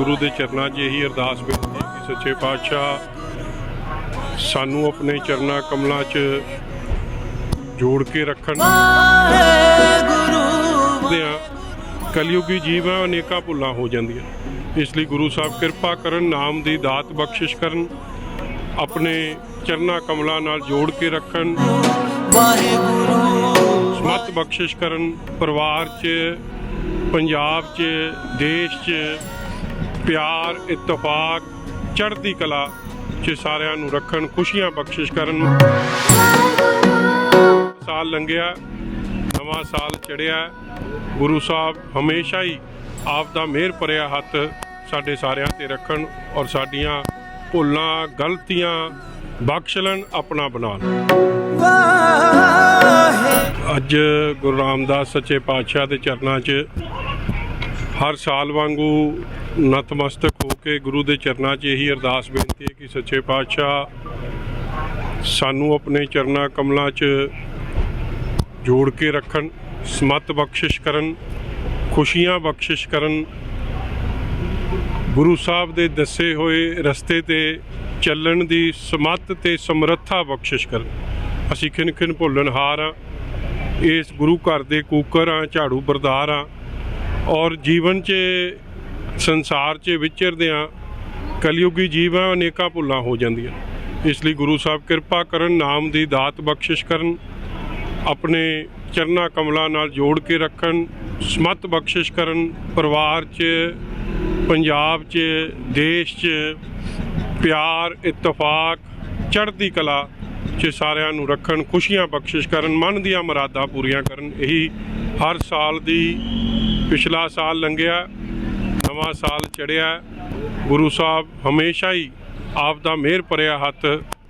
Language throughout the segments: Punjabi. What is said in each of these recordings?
ਗੁਰੂ ਦੇ ਚਰਨਾਂ 'ਚ ਇਹੀ ਅਰਦਾਸ ਬੇਨਤੀ ਕਿ ਸੱਚੇ ਪਾਤਸ਼ਾਹ ਸਾਨੂੰ ਆਪਣੇ ਚਰਨਾਂ ਕਮਲਾਂ 'ਚ ਜੋੜ ਕੇ ਰੱਖਣ। ਕਲਯੁਗੀ ਜੀਵ ਅਨੇਕਾਂ ਭੁੱਲਾਂ ਹੋ ਜਾਂਦੀਆਂ ਇਸ ਲਈ ਗੁਰੂ ਸਾਹਿਬ ਕਿਰਪਾ ਕਰਨ ਨਾਮ ਦੀ ਦਾਤ ਬਖਸ਼ਿਸ਼ ਕਰਨ ਆਪਣੇ ਚਰਨਾਂ ਕਮਲਾਂ ਨਾਲ ਜੋੜ ਕੇ ਰੱਖਣ। ਸਮਤ ਬਖਸ਼ਿਸ਼ ਕਰਨ ਪਰਿਵਾਰ 'ਚ ਪੰਜਾਬ 'ਚ ਦੇਸ਼ 'ਚ ਪਿਆਰ ਇਤਫਾਕ ਚੜ੍ਹਦੀ ਕਲਾ 'ਚ ਸਾਰਿਆਂ ਨੂੰ ਰੱਖਣ ਖੁਸ਼ੀਆਂ ਬਖਸ਼ਿਸ਼ ਕਰਨ ਸਾਲ ਲੰਘਿਆ ਨਵਾਂ ਸਾਲ ਚੜਿਆ ਗੁਰੂ ਸਾਹਿਬ ਹਮੇਸ਼ਾ ਹੀ ਆਪ ਦਾ ਮਿਹਰ ਭਰਿਆ ਹੱਥ ਸਾਡੇ ਸਾਰਿਆਂ ਤੇ ਰੱਖਣ ਔਰ ਸਾਡੀਆਂ ਭੁੱਲਾਂ ਗਲਤੀਆਂ ਬਖਸ਼ ਲੈਣ ਆਪਣਾ ਬਣਾ ਅੱਜ ਗੁਰੂ ਰਾਮਦਾਸ ਸੱਚੇ ਪਾਤਸ਼ਾਹ ਦੇ ਚਰਨਾਂ 'ਚ ਹਰ ਸਾਲ ਵਾਂਗੂ ਨਤਮਸਤਕ ਹੋ ਕੇ ਗੁਰੂ ਦੇ ਚਰਨਾਂ 'ਚ ਇਹੀ ਅਰਦਾਸ ਬੇਨਤੀ ਹੈ ਕਿ ਸੱਚੇ ਪਾਤਸ਼ਾਹ ਸਾਨੂੰ ਆਪਣੇ ਚਰਨਾਂ ਕਮਲਾਂ 'ਚ ਜੋੜ ਕੇ ਰੱਖਣ, ਸਮਤ ਬਖਸ਼ਿਸ਼ ਕਰਨ, ਖੁਸ਼ੀਆਂ ਬਖਸ਼ਿਸ਼ ਕਰਨ। ਗੁਰੂ ਸਾਹਿਬ ਦੇ ਦੱਸੇ ਹੋਏ ਰਸਤੇ ਤੇ ਚੱਲਣ ਦੀ ਸਮਤ ਤੇ ਸਮਰੱਥਾ ਬਖਸ਼ਿਸ਼ ਕਰਨ। ਅਸੀਂ ਖਿਨ ਖਿਨ ਭੁੱਲਣਹਾਰ ਹਾਂ। ਇਸ ਗੁਰੂ ਘਰ ਦੇ ਕੂਕਰ ਹਾਂ ਝਾੜੂ ਬਰਦਾਰ ਹਾਂ। ਔਰ ਜੀਵਨ 'ਚ, ਸੰਸਾਰ 'ਚ ਵਿਚਰਦਿਆਂ ਹਾਂ ਕਲਯੁਗੀ ਜੀਵ ਅਨੇਕਾਂ ਭੁੱਲਾਂ ਹੋ ਜਾਂਦੀਆਂ। ਇਸ ਲਈ ਗੁਰੂ ਸਾਹਿਬ ਕਿਰਪਾ ਕਰਨ, ਨਾਮ ਦੀ ਦਾਤ ਬਖਸ਼ਿਸ਼ ਕਰਨ, ਆਪਣੇ ਚਰਨਾ ਕਮਲਾਂ ਨਾਲ ਜੋੜ ਕੇ ਰੱਖਣ, ਸਮਤ ਬਖਸ਼ਿਸ਼ ਕਰਨ, ਪਰਿਵਾਰ 'ਚ, ਪੰਜਾਬ 'ਚ, ਦੇਸ਼ 'ਚ, ਪਿਆਰ, ਇਤਫਾਕ, ਚੜ੍ਹਦੀ ਕਲਾ 'ਚ ਸਾਰਿਆਂ ਨੂੰ ਰੱਖਣ, ਖੁਸ਼ੀਆਂ ਬਖਸ਼ਿਸ਼ ਕਰਨ, ਮਨ ਦੀਆਂ ਮੁਰਾਦਾਂ ਪੂਰੀਆਂ ਕਰਨ, ਇਹੀ ਹਰ ਸਾਲ ਦੀ ਪਿਛਲਾ ਸਾਲ ਲੰਘਿਆ, ਨਵਾਂ ਸਾਲ ਚੜਿਆ। ਗੁਰੂ ਸਾਹਿਬ ਹਮੇਸ਼ਾ ਹੀ ਆਪ ਦਾ ਮਿਹਰ ਭਰਿਆ ਹੱਥ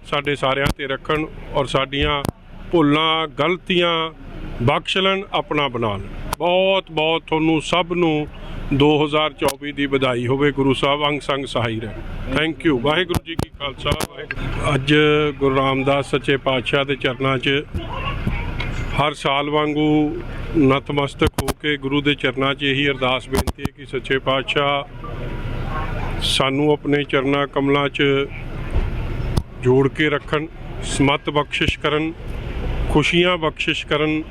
ਸਾਡੇ ਸਾਰਿਆਂ ਤੇ ਰੱਖਣ ਔਰ ਸਾਡੀਆਂ ਭੁੱਲਾਂ, ਗਲਤੀਆਂ ਬਖਸ਼ ਲੈਣ, ਆਪਣਾ ਬਣਾ ਲੈਣ। ਬਹੁਤ ਬਹੁਤ ਤੁਹਾਨੂੰ ਸਭ ਨੂੰ 2024 ਦੀ ਵਧਾਈ ਹੋਵੇ। ਗੁਰੂ ਸਾਹਿਬ ਅੰਗ ਸੰਗ ਸਹਾਈ ਰਹਿਣ। ਥੈਂਕ ਯੂ ਵਾਹਿਗੁਰੂ ਜੀ ਕੀ ਖਾਲਸਾ। ਵਾਹਿਗੁਰੂ ਅੱਜ ਗੁਰੂ ਰਾਮਦਾਸ ਸੱਚੇ ਪਾਤਸ਼ਾਹ ਦੇ ਚਰਨਾਂ 'ਚ ਹਰ ਸਾਲ ਵਾਂਗੂ ਨਤਮਸਤਕ ਹੋ ਕੇ ਗੁਰੂ ਦੇ ਚਰਨਾਂ 'ਚ ਇਹੀ ਅਰਦਾਸ ਬੇਨਤੀ ਹੈ ਕਿ ਸੱਚੇ ਪਾਤਸ਼ਾਹ ਸਾਨੂੰ ਆਪਣੇ ਚਰਨਾਂ ਕਮਲਾਂ 'ਚ ਜੋੜ ਕੇ ਰੱਖਣ, ਸਮਤ ਬਖਸ਼ਿਸ਼ ਕਰਨ, ਖੁਸ਼ੀਆਂ ਬਖਸ਼ਿਸ਼ ਕਰਨ।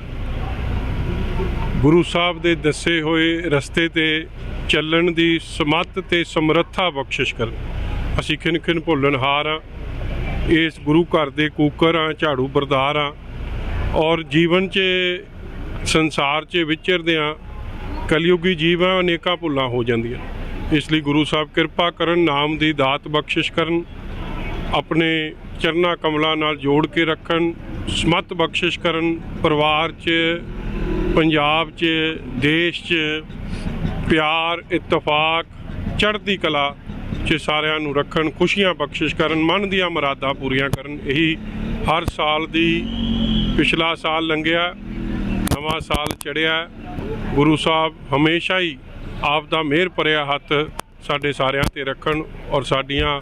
ਗੁਰੂ ਸਾਹਿਬ ਦੇ ਦੱਸੇ ਹੋਏ ਰਸਤੇ ਤੇ ਚੱਲਣ ਦੀ ਸਮਤ ਤੇ ਸਮਰੱਥਾ ਬਖਸ਼ਿਸ਼ ਕਰਨ। ਅਸੀਂ ਖਿਨ ਖਿਨ ਭੁੱਲਣਹਾਰ ਹਾਂ। ਇਸ ਗੁਰੂ ਘਰ ਦੇ ਕੂਕਰ ਹਾਂ ਝਾੜੂ ਬਰਦਾਰ ਹਾਂ ਔਰ ਜੀਵਨ 'ਚ, ਸੰਸਾਰ 'ਚ ਵਿਚਰਦੇ ਹਾਂ, ਕਲਯੁਗੀ ਜੀਵ ਹੈ ਅਨੇਕਾਂ ਭੁੱਲਾਂ ਹੋ ਜਾਂਦੀਆਂ। ਇਸ ਲਈ ਗੁਰੂ ਸਾਹਿਬ ਕਿਰਪਾ ਕਰਨ, ਨਾਮ ਦੀ ਦਾਤ ਬਖਸ਼ਿਸ਼ ਕਰਨ, ਆਪਣੇ ਚਰਨਾ ਕਮਲਾਂ ਨਾਲ ਜੋੜ ਕੇ ਰੱਖਣ, ਸਮਤ ਬਖਸ਼ਿਸ਼ ਕਰਨ, ਪਰਿਵਾਰ 'ਚ, ਪੰਜਾਬ 'ਚ, ਦੇਸ਼ 'ਚ, ਪਿਆਰ, ਇਤਫਾਕ, ਚੜ੍ਹਦੀ ਕਲਾ 'ਚ ਸਾਰਿਆਂ ਨੂੰ ਰੱਖਣ, ਖੁਸ਼ੀਆਂ ਬਖਸ਼ਿਸ਼ ਕਰਨ, ਮਨ ਦੀਆਂ ਮੁਰਾਦਾਂ ਪੂਰੀਆਂ ਕਰਨ, ਇਹੀ ਹਰ ਸਾਲ ਦੀ ਪਿਛਲਾ ਸਾਲ ਲੰਘਿਆ, ਨਵਾਂ ਸਾਲ ਚੜਿਆ। ਗੁਰੂ ਸਾਹਿਬ ਹਮੇਸ਼ਾ ਹੀ ਆਪ ਦਾ ਮਿਹਰ ਭਰਿਆ ਹੱਥ ਸਾਡੇ ਸਾਰਿਆਂ ਤੇ ਰੱਖਣ ਔਰ ਸਾਡੀਆਂ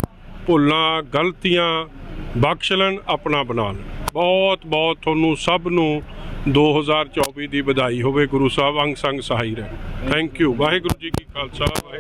ਭੁੱਲਾਂ, ਗਲਤੀਆਂ ਬਖਸ਼ ਲੈਣ, ਆਪਣਾ ਬਣਾ ਲੈਣ। ਬਹੁਤ ਬਹੁਤ ਤੁਹਾਨੂੰ ਸਭ ਨੂੰ 2024 ਦੀ ਵਧਾਈ ਹੋਵੇ। ਗੁਰੂ ਸਾਹਿਬ ਅੰਗ ਸੰਗ ਸਹਾਈ ਰਹਿਣ thank you Waheguru ji Ki Khalsa, Waheguru